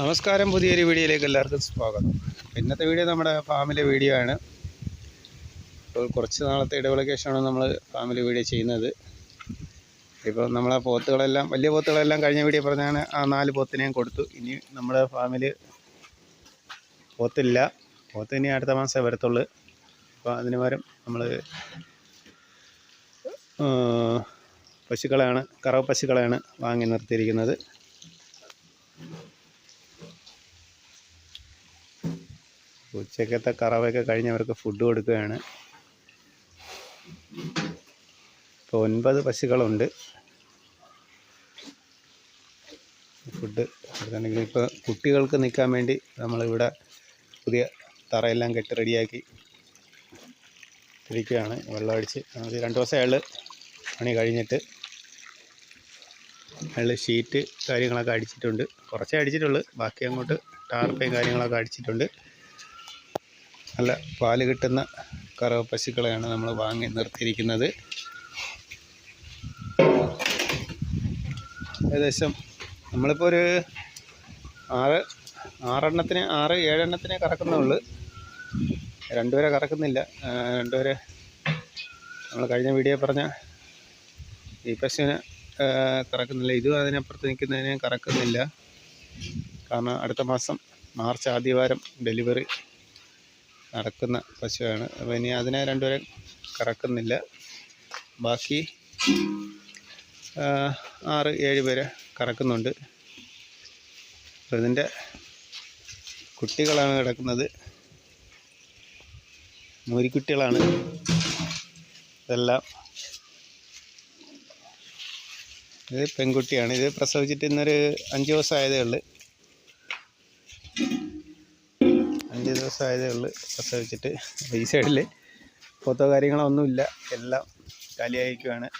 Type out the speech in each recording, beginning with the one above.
നമസ്കാരം പുതിയൊരു വീഡിയോയിലേക്ക് എല്ലാവർക്കും സ്വാഗതം. ഇന്നത്തെ വീഡിയോ നമ്മുടെ ഫാമിലി വീഡിയോ ആണ്. ഇപ്പോൾ കുറച്ച് നാളത്തെ ഇടവേളയ്ക്ക് നമ്മൾ ഫാമിലി വീഡിയോ ചെയ്യുന്നത്. ഇപ്പോൾ നമ്മളെ പോത്തുകളെല്ലാം വലിയ പോത്തുകളെല്ലാം കഴിഞ്ഞ വീഡിയോ പറഞ്ഞാണ് ആ നാല് പോത്തിനെയും കൊടുത്തു. ഇനി നമ്മുടെ ഫാമിൽ പോത്തില്ല. പോത്ത് ഇനി അടുത്ത മാസമേ വരത്തുള്ളൂ. അപ്പോൾ അതിന് പകരം നമ്മൾ പശുക്കളെയാണ് കറവ് പശുക്കളെയാണ് വാങ്ങി നിർത്തിയിരിക്കുന്നത്. ഉച്ചക്കത്തെ കറവയൊക്കെ കഴിഞ്ഞ് അവർക്ക് ഫുഡ് കൊടുക്കുകയാണ്. ഇപ്പോൾ ഒൻപത് പശുക്കളുണ്ട്. ഫുഡ് കൊടുത്തിട്ടുണ്ടെങ്കിൽ ഇപ്പോൾ കുട്ടികൾക്ക് നിൽക്കാൻ വേണ്ടി നമ്മളിവിടെ പുതിയ തറയെല്ലാം കെട്ടി റെഡിയാക്കി ഇരിക്കുകയാണ്. വെള്ളമടിച്ച് അത് രണ്ട് ദിവസം അയാൾ പണി കഴിഞ്ഞിട്ട് അയാൾ ഷീറ്റ് കാര്യങ്ങളൊക്കെ അടിച്ചിട്ടുണ്ട്. കുറച്ചേ അടിച്ചിട്ടുള്ളൂ. ബാക്കി അങ്ങോട്ട് ടാർപ്പയും കാര്യങ്ങളൊക്കെ അടിച്ചിട്ടുണ്ട്. നല്ല പാൽ കിട്ടുന്ന കറവ പശുക്കളെയാണ് നമ്മൾ വാങ്ങി നിർത്തിയിരിക്കുന്നത്. ഏകദേശം നമ്മളിപ്പോൾ ഒരു ആറ് ആറെണ്ണത്തിന് ആറ് ഏഴെണ്ണത്തിനെ കറക്കുന്നുള്ളൂ. രണ്ടുപേരെ കറക്കുന്നില്ല. രണ്ടുപേരെ നമ്മൾ കഴിഞ്ഞ വീഡിയോ പറഞ്ഞ ഈ പശുവിനെ കറക്കുന്നില്ല. ഇതും അതിനപ്പുറത്ത് നിൽക്കുന്നതിനെ കറക്കുന്നില്ല. കാരണം അടുത്ത മാസം മാർച്ച് ആദ്യവാരം ഡെലിവറി നടക്കുന്ന പശുവാണ്. അപ്പോൾ ഇനി അതിനെ രണ്ടുപേരെ കറക്കുന്നില്ല. ബാക്കി ആറ് ഏഴ് പേരെ കറക്കുന്നുണ്ട്. അപ്പോൾ ഇതിന്റെ കുട്ടികളാണ് കിടക്കുന്നത്. മൂരിക്കുട്ടികളാണ്. ഇതെല്ലാം ഇത് പെൺകുട്ടിയാണ്. ഇത് പ്രസവിച്ചിട്ട് ഇന്നൊരു അഞ്ച് ദിവസം ആയതേ ഉള്ളൂ. അഞ്ച് ദിവസം ആയതേ ഉള്ളൂ പ്രസവിച്ചിട്ട് ഈ സൈഡിൽ പോത്തോ കാര്യങ്ങളൊന്നുമില്ല എല്ലാം കലിയായിരിക്കുവാണ്.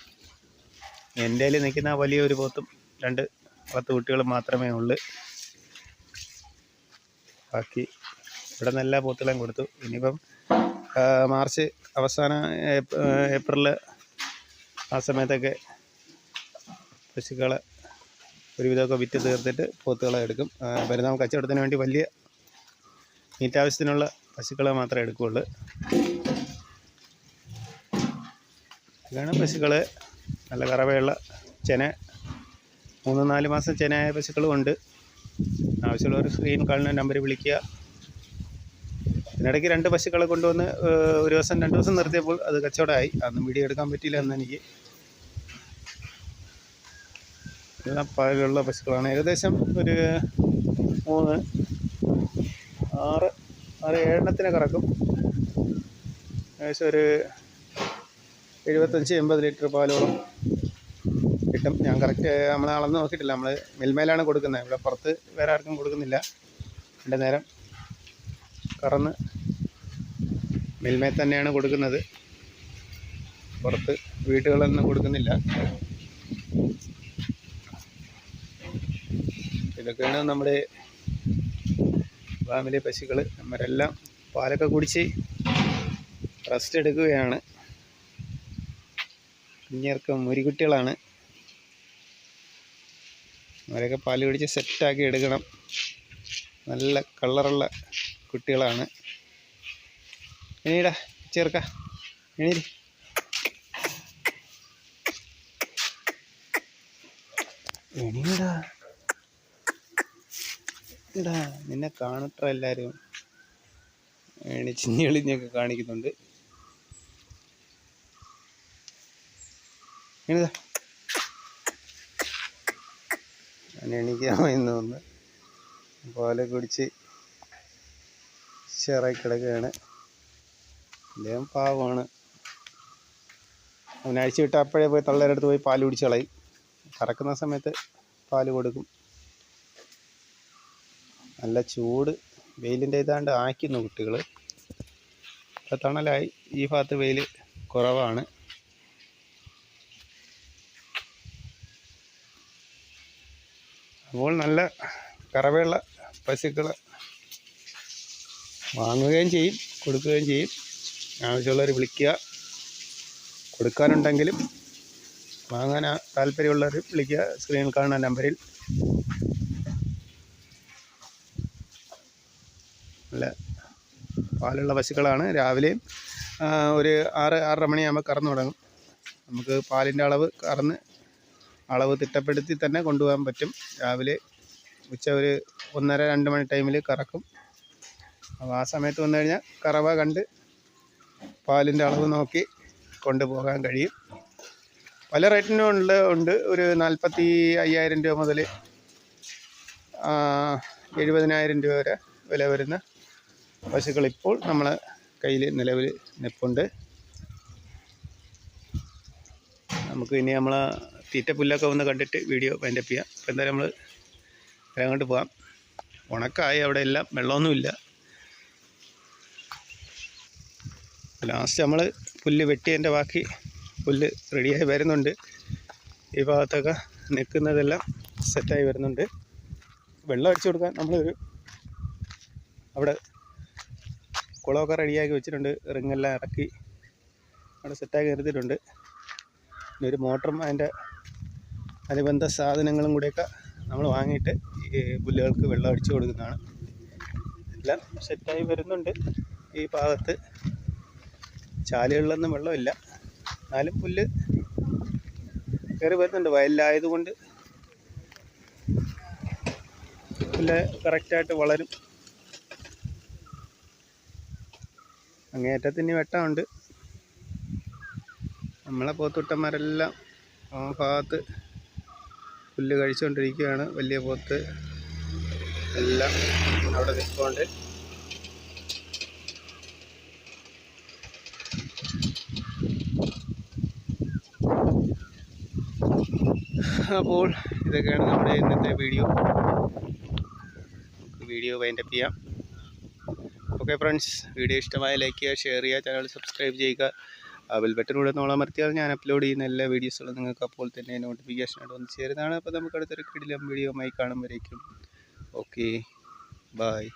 എന്റെ കയ്യിൽ നിൽക്കുന്ന വലിയൊരു പോത്തും രണ്ട് പത്ത് കുട്ടികൾ മാത്രമേ ഉള്ളൂ. ബാക്കി ഇവിടെ നിന്ന് എല്ലാ പോത്തുകളും കൊടുത്തു. ഇനിയിപ്പം മാർച്ച് അവസാന ഏപ്- ഏപ്രിൽ ആ സമയത്തൊക്കെ പശുക്കളെ ഒരുവിധമൊക്കെ വിറ്റ് തീർത്തിട്ട് പോത്തുകളെ എടുക്കും. വരുന്ന കച്ചവടത്തിന് വേണ്ടി വലിയ മീറ്റ് ആവശ്യത്തിനുള്ള പശുക്കളെ മാത്രമേ എടുക്കുകയുള്ളൂ. ഇതാണ് പശുക്കൾ നല്ല കറവയുള്ള ചെന. മൂന്ന് നാല് മാസം ചെനയായ പശുക്കളും ഉണ്ട്. ആവശ്യമുള്ളവർ സ്ക്രീൻ കാണുന്ന നമ്പർ വിളിക്കുക. ഇതിനിടയ്ക്ക് രണ്ട് പശുക്കളെ കൊണ്ടുവന്ന് ഒരു ദിവസം രണ്ട് ദിവസം നിർത്തിയപ്പോൾ അത് കച്ചവടമായി. അന്ന് വീഡിയോ എടുക്കാൻ പറ്റിയില്ല എന്നെനിക്ക് എല്ലാം പാലുള്ള പശുക്കളാണ്. ഏകദേശം ഒരു മൂന്ന് ആറ് ആറ് ഏഴെണ്ണത്തിനെ കറക്കും. ഏകദേശം ഒരു എഴുപത്തഞ്ച് എൺപത് ലിറ്റർ പാലോളം കിട്ടും. ഞാൻ കറക്റ്റ് നമ്മൾ അളന്ന് നോക്കിയിട്ടില്ല. നമ്മൾ മിൽമയിലാണ് കൊടുക്കുന്നത് ഇവിടെ പുറത്ത് വേറെ ആർക്കും കൊടുക്കുന്നില്ല. രണ്ട് നേരം കറന്ന് മിൽമയിൽ തന്നെയാണ് കൊടുക്കുന്നത്. പുറത്ത് വീടുകളൊന്നും കൊടുക്കുന്നില്ല. ഇതൊക്കെയാണ് നമ്മുടെ ഫാമിലി പശുക്കൾ നമ്മരെല്ലാം പാലൊക്കെ കുടിച്ച് റെസ്റ്റ് എടുക്കുകയാണ്. കുഞ്ഞേർക്ക് മുരിക്കുട്ടികളാണ്. അവരൊക്കെ പാൽ കുടിച്ച് സെറ്റാക്കി എടുക്കണം. നല്ല കളറുള്ള കുട്ടികളാണ്. എണീടാ ചേർക്ക. എണീ എണീടാ. എടാ നിന്നെ കാണട്ടെ എല്ലാവരും എണിച്ചിഞ്ഞ് എളിഞ്ഞൊക്കെ കാണിക്കുന്നുണ്ട്. എണീതാ എണീക്കാമെന്ന് തോന്നുന്നു പാൽ കുടിച്ച് ചെറായി കിടക്കുകയാണ്. അദ്ദേഹം പാവമാണ്. അഴിച്ചു വിട്ട് അപ്പോഴേ പോയി തള്ളേരടുത്ത് പോയി പാൽ കുടിച്ച് കളയും. കറക്കുന്ന സമയത്ത് പാൽ കൊടുക്കും. നല്ല ചൂട് വെയിലിന്റെ ഇതാണ്ട് ആക്കുന്നു കുട്ടികൾ ഇപ്പം തണലായി. ഈ ഭാഗത്ത് വെയിൽ കുറവാണ്. അപ്പോൾ നല്ല കറവയുള്ള പശുക്കളെ വാങ്ങുകയും ചെയ്യും കൊടുക്കുകയും ചെയ്യും. ആവശ്യമുള്ളവർ വിളിക്കുക. കൊടുക്കാനുണ്ടെങ്കിലും വാങ്ങാൻ താല്പര്യമുള്ളവർ വിളിക്കുക. സ്ക്രീനിൽ കാണുന്ന നമ്പറിൽ നല്ല പാലുള്ള പശുക്കളാണ്. രാവിലെയും ഒരു ആറ് ആറര മണിയാകുമ്പോൾ കറന്നു തുടങ്ങും. നമുക്ക് പാലിന്റെ അളവ് കറന്ന് അളവ് തിട്ടപ്പെടുത്തി തന്നെ കൊണ്ടുപോകാൻ പറ്റും. രാവിലെ ഉച്ച ഒരു ഒന്നര രണ്ട് മണി ടൈമിൽ കറക്കും. അപ്പോൾ ആ സമയത്ത് വന്നു കഴിഞ്ഞാൽ കറവ കണ്ട് പാലിന്റെ അളവ് നോക്കി കൊണ്ടുപോകാൻ കഴിയും. പല റേറ്റിനും ഉണ്ട് ഉണ്ട്. ഒരു നാൽപ്പത്തി അയ്യായിരം രൂപ മുതൽ എഴുപതിനായിരം രൂപ വരെ വില വരുന്ന പശുക്കൾ ഇപ്പോൾ നമ്മളെ കയ്യിൽ നിലവിൽ നിൽപ്പുണ്ട് നമുക്ക് ഇനി നമ്മൾ തീറ്റ പുല്ലൊക്കെ ഒന്ന് കണ്ടിട്ട് വീഡിയോ വൈൻഡപ്പ് ചെയ്യാം. അപ്പോൾ എന്തായാലും നമ്മൾ അങ്ങോട്ട് പോകാം ഉണക്കായി അവിടെ എല്ലാം വെള്ളമൊന്നുമില്ല ലാസ്റ്റ് നമ്മൾ പുല്ല് വെട്ടിയതിന്റെ ബാക്കി പുല്ല് റെഡിയായി വരുന്നുണ്ട്. ഈ ഭാഗത്തൊക്കെ നിൽക്കുന്നതെല്ലാം സെറ്റായി വരുന്നുണ്ട്. വെള്ളം അടിച്ചു കൊടുക്കാൻ നമ്മളൊരു അവിടെ കുളമൊക്കെ റെഡിയാക്കി വെച്ചിട്ടുണ്ട്. റിങ്ങെല്ലാം ഇറക്കി അവിടെ സെറ്റാക്കി നിർത്തിയിട്ടുണ്ട്. പിന്നെ ഒരു മോട്ടറും അതിന്റെ അനുബന്ധ സാധനങ്ങളും കൂടെയൊക്കെ നമ്മൾ വാങ്ങിയിട്ട് ഈ പുല്ലുകൾക്ക് വെള്ളം അടിച്ചു കൊടുക്കുന്നതാണ്. എല്ലാം സെറ്റായി വരുന്നുണ്ട്. ഈ ഭാഗത്ത് ചാലുകളിലൊന്നും വെള്ളമില്ല. എന്നാലും പുല്ല് കയറി വരുന്നുണ്ട്. വയലിലായതുകൊണ്ട് പുല്ല് കറക്റ്റായിട്ട് വളരും. അങ്ങേയറ്റത്തിന് വെട്ടമുണ്ട്. നമ്മളെ പോത്തുട്ടന്മാരെല്ലാം ആ ഭാഗത്ത് പുല്ല് കഴിച്ചുകൊണ്ടിരിക്കുകയാണ്. വലിയ പോത്ത് എല്ലാം അവിടെ നിൽക്കൊണ്ട് അപ്പോൾ ഇതൊക്കെയാണ് നമ്മുടെ ഇന്നത്തെ വീഡിയോ. വീഡിയോ വൈൻഡപ്പ് ചെയ്യാം. ഓക്കെ ഫ്രണ്ട്സ് വീഡിയോ ഇഷ്ടമായ ലൈക്ക് ചെയ്യുക ഷെയർ ചെയ്യുക ചാനൽ സബ്സ്ക്രൈബ് ചെയ്യുക. ബെൽ ബട്ടൺ കൂടെ നമ്മൾ അമർത്തിയാൽ ഞാൻ അപ്ലോഡ് ചെയ്യുന്ന എല്ലാ വീഡിയോസുകളും നിങ്ങൾക്ക് അപ്പോൾ തന്നെ നോട്ടിഫിക്കേഷനായിട്ട് വന്ന് ചേരുന്നതാണ്. അപ്പോൾ നമുക്ക് അടുത്തൊരു കിടിലം വീഡിയോ ആയി കാണുമ്പോഴേക്കും. Okay bye